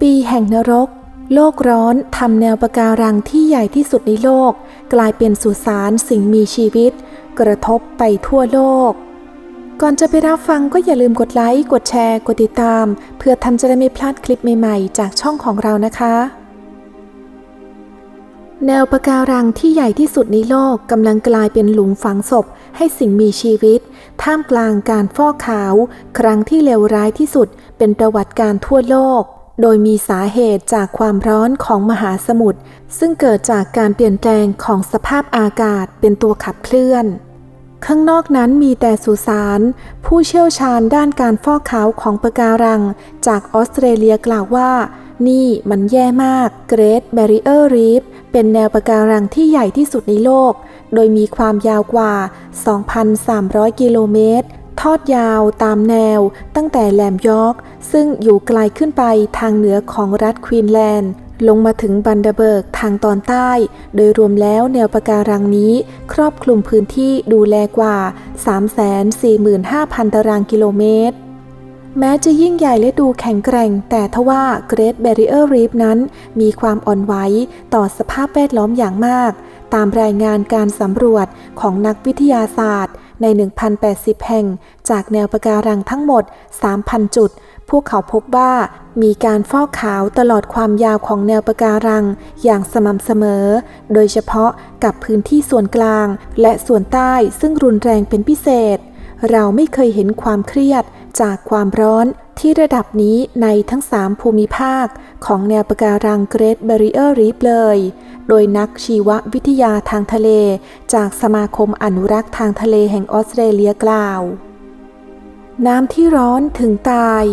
ปีแห่งนรก โลกร้อนทำแนวปะการังที่ใหญ่ที่สุดในโลก กลายเป็นสุสานสิ่งมีชีวิต กระทบไปทั่วโลก ก่อนจะไปรับฟังก็อย่าลืมกดไลค์ กดแชร์ กดติดตาม เพื่อท่านจะได้ไม่พลาดคลิปใหม่ๆ จากช่องของเรานะคะ แนวปะการังที่ใหญ่ที่สุดในโลกกำลังกลายเป็นหลุมฝังศพ ให้สิ่งมีชีวิต ท่ามกลางการฟอกขาว ครั้งที่เลวร้ายที่สุด เป็นประวัติการทั่วโลก โดยมีสาเหตุจากความร้อนของมหาสมุทรซึ่งเกิดจากการเปลี่ยนแปลงของสภาพอากาศเป็นตัวขับเคลื่อน ข้างนอกนั้นมีแต่สุสาน ผู้เชี่ยวชาญด้านการฟอกขาวของปะการัง จากออสเตรเลียกล่าวว่า นี่มันแย่มาก Great Barrier Reef เป็นแนวปะการังที่ใหญ่ที่สุดในโลก โดยมีความยาวกว่า 2,300 กิโลเมตร ทอดยาวตามแนวตั้งแต่แหลมยอร์กซึ่งอยู่ไกลขึ้นไปทางเหนือของรัฐควีนแลนด์ลงมาถึงบันเดเบิร์กทางตอนใต้ โดยรวมแล้วแนวปะการังนี้ ครอบคลุมพื้นที่ดูแลกว่า 345,000 ตารางกิโลเมตร แม้จะยิ่งใหญ่และดูแข็งแกร่ง แต่ทว่า Great Barrier Reef นั้น มีความอ่อนไหวต่อสภาพแวดล้อมอย่างมาก ตามรายงานการสำรวจของนักวิทยาศาสตร์ ใน 1,080 แห่ง จากแนวปะการังทั้งหมด 3,000 จุด พวกเขาพบว่ามีการฟอกขาวตลอดความยาวของแนวปะการังอย่างสม่ำเสมอ โดยเฉพาะกับพื้นที่ส่วนกลาง และส่วนใต้ซึ่งรุนแรงเป็นพิเศษ เราไม่เคยเห็นความเครียดจากความร้อนที่ระดับนี้ในทั้ง 3 ภูมิภาคของแนวปะการัง Great Barrier Reef เลย โดยนักชีววิทยาทางทะเล จากสมาคมอนุรักษ์ทางทะเลแห่งออสเตรเลียกล่าว น้ำที่ร้อนถึงตาย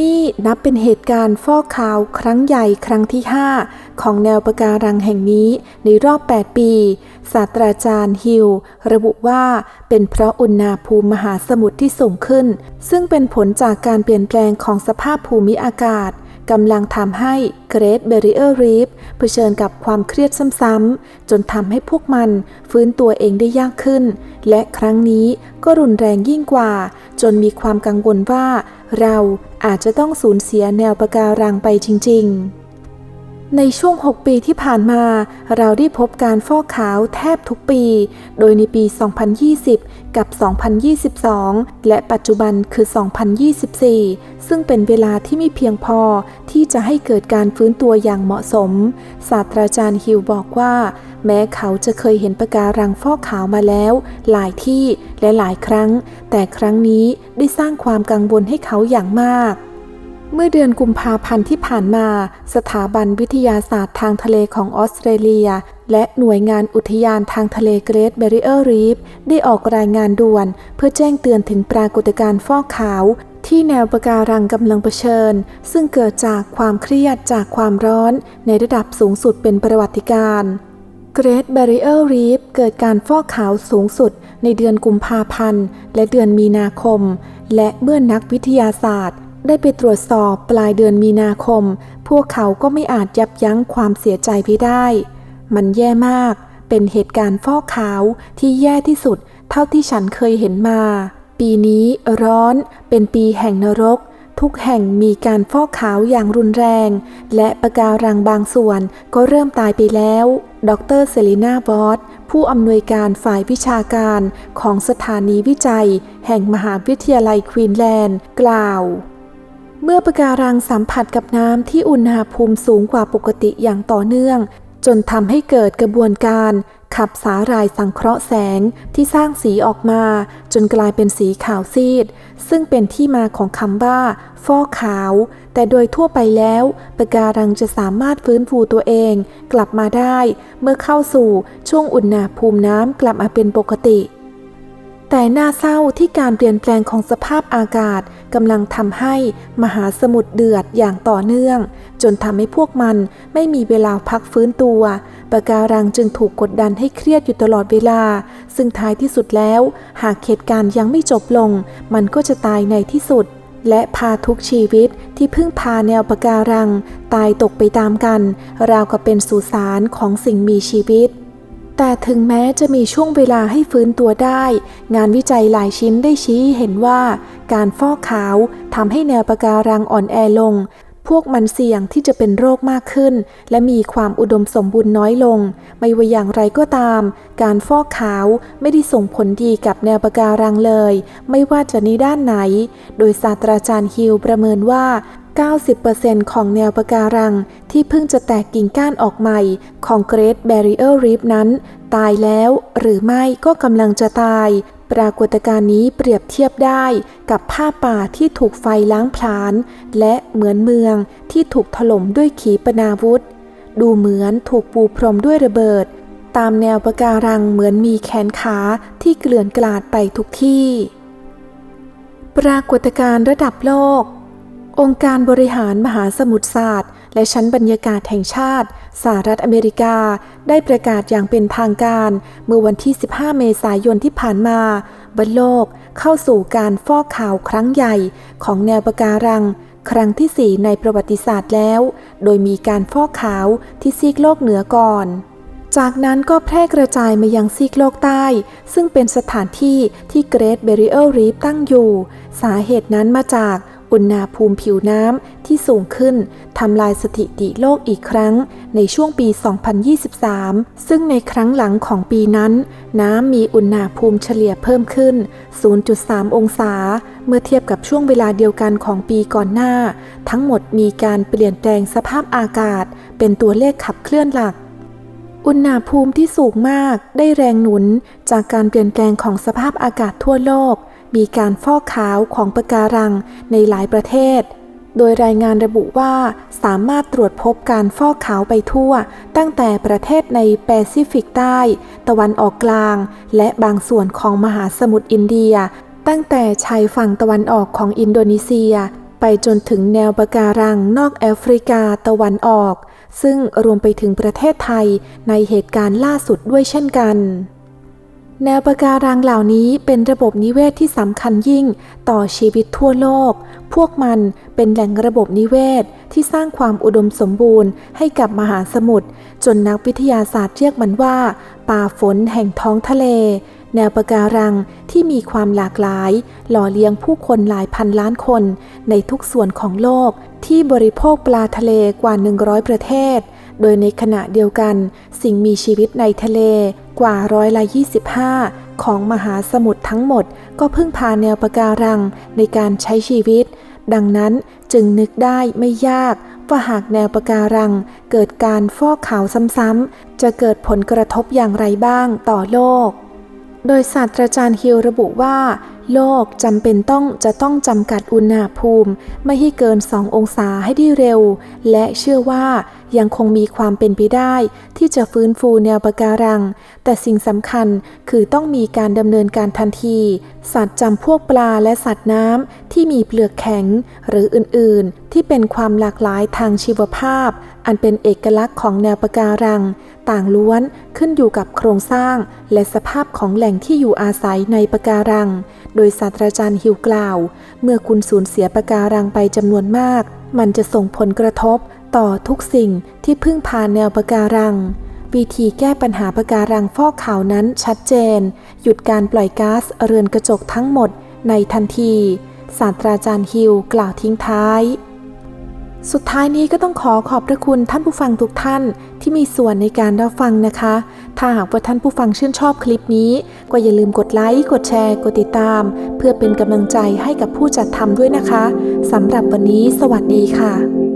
นี่นับเป็นเหตุการณ์ฟอกขาวครั้งใหญ่ครั้งที่ 5 ของแนวปะการังแห่งนี้ในรอบ 8 ปี ศาสตราจารย์ฮิลระบุว่าเป็นเพราะอุณหภูมิมหาสมุทรที่สูงขึ้น ซึ่งเป็นผลจากการเปลี่ยนแปลงของสภาพภูมิอากาศ กำลังทำให้ Great Barrier Reef เผชิญกับความเครียดซ้ำๆจนทำให้พวกมันฟื้นตัวเองได้ยากขึ้น และครั้งนี้ก็รุนแรงยิ่งกว่า จนมีความกังวลว่า เราอาจจะต้องสูญเสียแนวปะการังไปจริง ๆ ในช่วง 6 ปีที่ผ่านมา เราได้พบการฟอกขาวแทบทุกปี โดยในปี 2020 กับ 2022 และปัจจุบันคือ 2024 ซึ่งเป็นเวลาที่ไม่เพียงพอที่จะให้เกิดการฟื้นตัวอย่างเหมาะสม ศาสตราจารย์ฮิวบอกว่า แม้เขาจะเคยเห็นปะการังฟอกขาวมาแล้ว หลายที่และหลายครั้ง แต่ครั้งนี้ได้สร้างความกังวลให้เขาอย่างมาก เมื่อเดือนกุมภาพันธ์ที่ผ่านมา สถาบันวิทยาศาสตร์ทางทะเลของออสเตรเลีย และหน่วยงานอุทยานทางทะเลเกรทแบริเออร์รีฟได้ออกรายงานด่วน เพื่อแจ้งเตือนถึงปรากฏการณ์ฟอกขาว ที่แนวปะการังกำลังเผชิญ ซึ่งเกิดจากความเครียดจากความร้อน ในระดับสูงสุดเป็นประวัติการณ์ Great Barrier Reef เกิดการฟอกขาวสูงสุด ในเดือนกุมภาพันธ์ และเดือนมีนาคม และเมื่อนักวิทยาศาสตร์ ได้ไปตรวจสอบปลายเดือนมีนาคม พวกเขาก็ไม่อาจยับยั้งความเสียใจไปได้ มันแย่มาก เป็นเหตุการณ์ฟอกขาวที่แย่ที่สุด เท่าที่ฉันเคยเห็นมา ปีนี้ร้อน เป็นปีแห่งนรก ทุกแห่งมีการฟอกขาวอย่างรุนแรง และปะการังบางส่วนก็เริ่มตายไปแล้ว ดรเซลีนาบอสผู้อำนวยการฝ่ายวิชาการของสถานีวิจัย แห่งมหาวิทยาลัยควีนแลนด์ กล่าว เมื่อปะการังสัมผัสกับน้ำที่อุณหภูมิสูงกว่าปกติอย่างต่อเนื่อง จนทำให้เกิดกระบวนการ ขับสาหร่ายสังเคราะห์แสงที่สร้างสีออกมา จนกลายเป็นสีขาวซีด ซึ่งเป็นที่มาของคำว่าฟอกขาว แต่โดยทั่วไปแล้วปะการังจะสามารถฟื้นฟูตัวเอง กลับมาได้ เมื่อเข้าสู่ช่วงอุณหภูมิน้ำกลับมาเป็นปกติ แต่น่าเศร้าที่การเปลี่ยนแปลงของสภาพอากาศกำลังทำให้มหาสมุทรเดือดอย่างต่อเนื่อง จนทำให้พวกมันไม่มีเวลาพักฟื้นตัวปะการังจึงถูกกดดันให้เครียดอยู่ตลอดเวลา ซึ่งท้ายที่สุดแล้ว หากเหตุการณ์ยังไม่จบลง มันก็จะตายในที่สุด และพาทุกชีวิตที่เพิ่งพาแนวปะการัง ตายตกไปตามกัน ราวกับเป็นสุสานของสิ่งมีชีวิต แต่ถึงแม้จะมีช่วงเวลาให้ฟื้นตัวได้ งานวิจัยหลายชิ้นได้ชี้เห็นว่า การฟอกขาวทำให้แนวปะการังอ่อนแอลง พวกมันเสี่ยงที่จะเป็นโรคมากขึ้น และมีความอุดมสมบูรณ์น้อยลง ไม่ว่าอย่างไรก็ตาม การฟอกขาวไม่ได้ส่งผลดีกับแนวปะการังเลย ไม่ว่าจะในด้านไหน โดยศาสตราจารย์ฮิลประเมินว่า 90%ของแนวปะการังที่เพิ่งจะแตกกิ่งก้านออกใหม่ของ Great Barrier Reef นั้น ตายแล้วหรือไม่ก็กำลังจะตาย ปรากฏการณ์นี้เปรียบเทียบได้กับผ้าป่าที่ถูกไฟล้างผลาญและเหมือนเมืองที่ถูกถล่มด้วยขีปนาวุธ ดูเหมือนถูกปูพรมด้วยระเบิด ตามแนวปะการังเหมือนมีแขนขาที่เกลื่อนกลาดไปทุกที่ ปรากฏการณ์ระดับโลก องค์การบริหารมหาสมุทรศาสตร์ และชั้นบรรยากาศแห่งชาติสหรัฐอเมริกา ได้ประกาศอย่างเป็นทางการ เมื่อวันที่ 15 เมษายนที่ผ่านมาบนโลกเข้าสู่การฟอกข่าวครั้งใหญ่ของแนวปะการัง ครั้งที่ 4 ในประวัติศาสตร์แล้ว โดยมีการฟอกขาวที่ซีกโลกเหนือก่อนจากนั้นก็แพร่กระจายมายังซีกโลกใต้ ซึ่งเป็นสถานที่ที่เกรทเบริเออร์รีฟตั้งอยู่ สาเหตุนั้นมาจาก อุณหภูมิผิวน้ำที่สูงขึ้นทำลายสถิติโลกอีกครั้งในช่วงปี 2023 ซึ่งในครั้งหลังของปีนั้น น้ำมีอุณหภูมิเฉลี่ยเพิ่มขึ้น 0.3 องศา เมื่อเทียบกับช่วงเวลาเดียวกันของปีก่อนหน้า ทั้งหมดมีการเปลี่ยนแปลงสภาพอากาศ เป็นตัวเลขขับเคลื่อนหลักอุณหภูมิที่สูงมากได้แรงหนุนจากการเปลี่ยนแปลงของสภาพอากาศทั่วโลก มีการฟอกขาวของปะการังในหลายประเทศ โดยรายงานระบุว่าสามารถตรวจพบการฟอกขาวไปทั่ว ตั้งแต่ประเทศในแปซิฟิกใต้ ตะวันออกกลาง และบางส่วนของมหาสมุทรอินเดีย ตั้งแต่ชายฝั่งตะวันออกของอินโดนีเซีย ไปจนถึงแนวปะการังนอกแอฟริกาตะวันออก ซึ่งรวมไปถึงประเทศไทยในเหตุการณ์ล่าสุดด้วยเช่นกัน แนวปะการังเหล่านี้เป็นระบบนิเวศที่สำคัญยิ่งต่อชีวิตทั่วโลก พวกมันเป็นแหล่งระบบนิเวศที่สร้างความอุดมสมบูรณ์ให้กับมหาสมุทรจนนักวิทยาศาสตร์เรียกมันว่า ป่าฝนแห่งท้องทะเล แนวปะการังที่มีความหลากหลาย หล่อเลี้ยงผู้คนหลายพันล้านคน ในทุกส่วนของโลก ที่บริโภคปลาทะเลกว่า 100 ประเทศ โดยในขณะเดียวกัน สิ่งมีชีวิตในทะเล กว่าร้อยละ 25 ของมหาสมุทรทั้งหมด ก็พึ่งพาแนวปะการังในการใช้ชีวิต ดังนั้นจึงนึกได้ไม่ยากว่าหากแนวปะการังเกิดการฟอกขาวซ้ำๆ จะเกิดผลกระทบอย่างไรบ้างต่อโลก โดยศาสตราจารย์ฮิลระบุว่า โลกจำเป็นต้องจะต้องจำกัดอุณหภูมิ ไม่ให้เกิน 2 องศาให้ได้เร็ว และเชื่อว่ายังคงมีความเป็นไปได้ ที่จะฟื้นฟูแนวปะการัง แต่สิ่งสำคัญคือต้องมีการดำเนินการทันที สัตว์จำพวกปลาและสัตว์น้ำที่มีเปลือกแข็งหรืออื่น ๆ ที่เป็นความหลากหลายทางชีวภาพ อันเป็นเอกลักษณ์ของแนวปะการัง ต่างล้วนขึ้นอยู่กับโครงสร้างและสภาพของแหล่งที่อยู่อาศัยในปะการัง โดยศาสตราจารย์ฮิวกล่าว เมื่อคุณสูญเสียปะการังไปจำนวนมาก มันจะส่งผลกระทบต่อทุกสิ่งที่พึ่งพาแนวปะการัง วิธีแก้ปัญหาปะการังฟอกขาวนั้นชัดเจน หยุดการปล่อยก๊าซเรือนกระจกทั้งหมดในทันที ศาสตราจารย์ฮิวกล่าวทิ้งท้าย สุดท้ายนี้ก็ต้องขอขอบพระคุณท่านผู้ฟังทุกท่านที่มีส่วนในการรับฟังนะคะ ถ้าหากว่าท่านผู้ฟังชื่นชอบคลิปนี้ ก็อย่าลืมกดไลค์ กดแชร์ กดติดตาม เพื่อเป็นกำลังใจให้กับผู้จัดทำด้วยนะคะสำหรับวันนี้ สวัสดีค่ะ